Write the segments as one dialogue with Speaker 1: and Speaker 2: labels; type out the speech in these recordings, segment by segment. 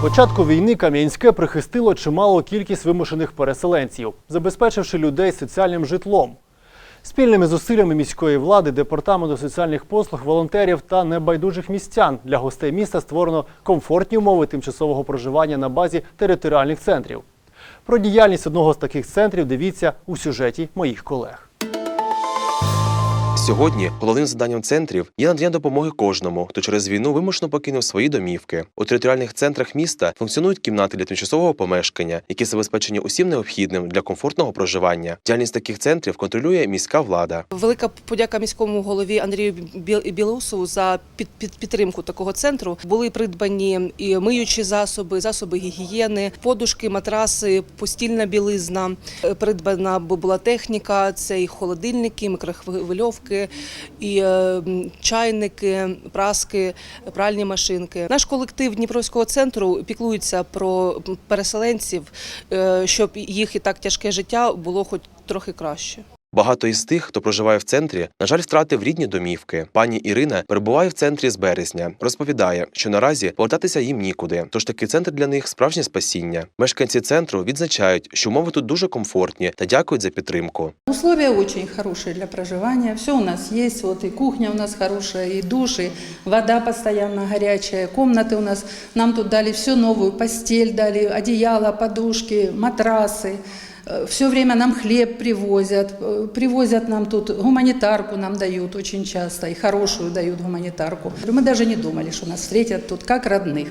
Speaker 1: початку війни Кам'янське прихистило чималу кількість вимушених переселенців, забезпечивши людей соціальним житлом. Спільними зусиллями міської влади, департаменту соціальних послуг, волонтерів та небайдужих містян для гостей міста створено комфортні умови тимчасового проживання на базі територіальних центрів. Про діяльність одного з таких центрів дивіться у сюжеті моїх колег.
Speaker 2: Сьогодні головним завданням центрів є надання допомоги кожному, хто через війну вимушено покинув свої домівки. У територіальних центрах міста функціонують кімнати для тимчасового помешкання, які забезпечені усім необхідним для комфортного проживання. Діяльність таких центрів контролює міська влада.
Speaker 3: Велика подяка міському голові Андрію Біл- Білоусову за під, під підтримку такого центру. Були придбані і миючі засоби, засоби гігієни, подушки, матраси, постільна білизна. Е, Придбана бу- була техніка, це і холодильники, мікрохвильовки, і е, чайники, праски, пральні машинки. Наш колектив Дніпровського центру піклується про переселенців, е, щоб їх і так тяжке життя було хоч трохи краще.
Speaker 2: Багато із тих, хто проживає в центрі, на жаль, втратив рідні домівки. Пані Ірина перебуває в центрі з березня. Розповідає, що наразі повертатися їм нікуди. Тож такий центр для них справжнє спасіння. Мешканці центру відзначають, що умови тут дуже комфортні та дякують за підтримку.
Speaker 4: Условия очень хорошие для проживания. Все у нас есть. Вот и кухня у нас хорошая, и душ, и вода постоянно горячая. Комнаты у нас. Нам тут дали все новую. Постель дали, одеяло, подушки, матрасы. Все время нам хлеб привозят. Э, Привозят нам тут гуманитарку нам дают очень часто. И хорошую дают гуманитарку. Мы даже не думали, что нас встретят тут как родных.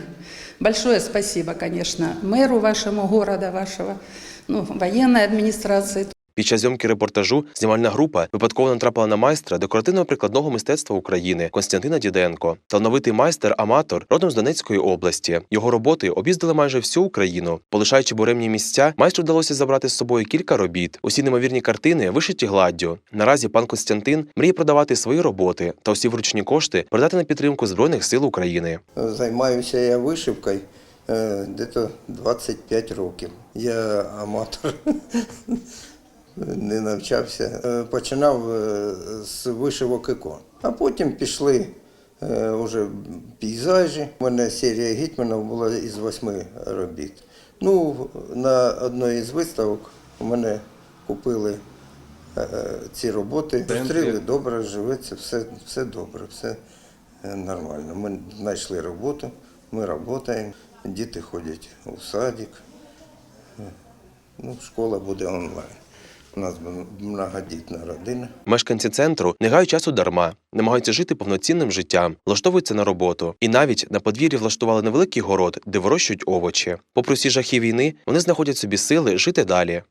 Speaker 4: Большое спасибо, конечно, мэру вашему города, вашего, ну, военной администрации.
Speaker 2: Під час зйомки репортажу знімальна група випадково натрапила на майстра декоративного прикладного мистецтва України Константина Діденко. Талановитий майстер-аматор родом з Донецької області. Його роботи об'їздили майже всю Україну. Полишаючи буремні місця, майстру вдалося забрати з собою кілька робіт. Усі неймовірні картини вишиті гладдю. Наразі пан Константин мріє продавати свої роботи та усі вручні кошти передати на підтримку Збройних сил України.
Speaker 5: Займаюся я вишивкою е, десь 25 років. Я аматор, не навчався. Е, Починав е, з вишивок ікон. А потім пішли е, вже пейзажі. У мене серія гетьманів була із восьми робіт. Ну, на одній із виставок у мене купили е, ці роботи. Зустріли добре, живеться, все, все добре, все е, нормально. Ми знайшли роботу, ми працюємо, діти ходять у садик, Е, ну, школа буде онлайн. У нас многодітна родина.
Speaker 2: Мешканці центру не гають часу дарма, намагаються жити повноцінним життям, влаштовуються на роботу. І навіть на подвір'ї влаштували невеликий город, де вирощують овочі. Попри всі жахи війни, вони знаходять собі сили жити далі.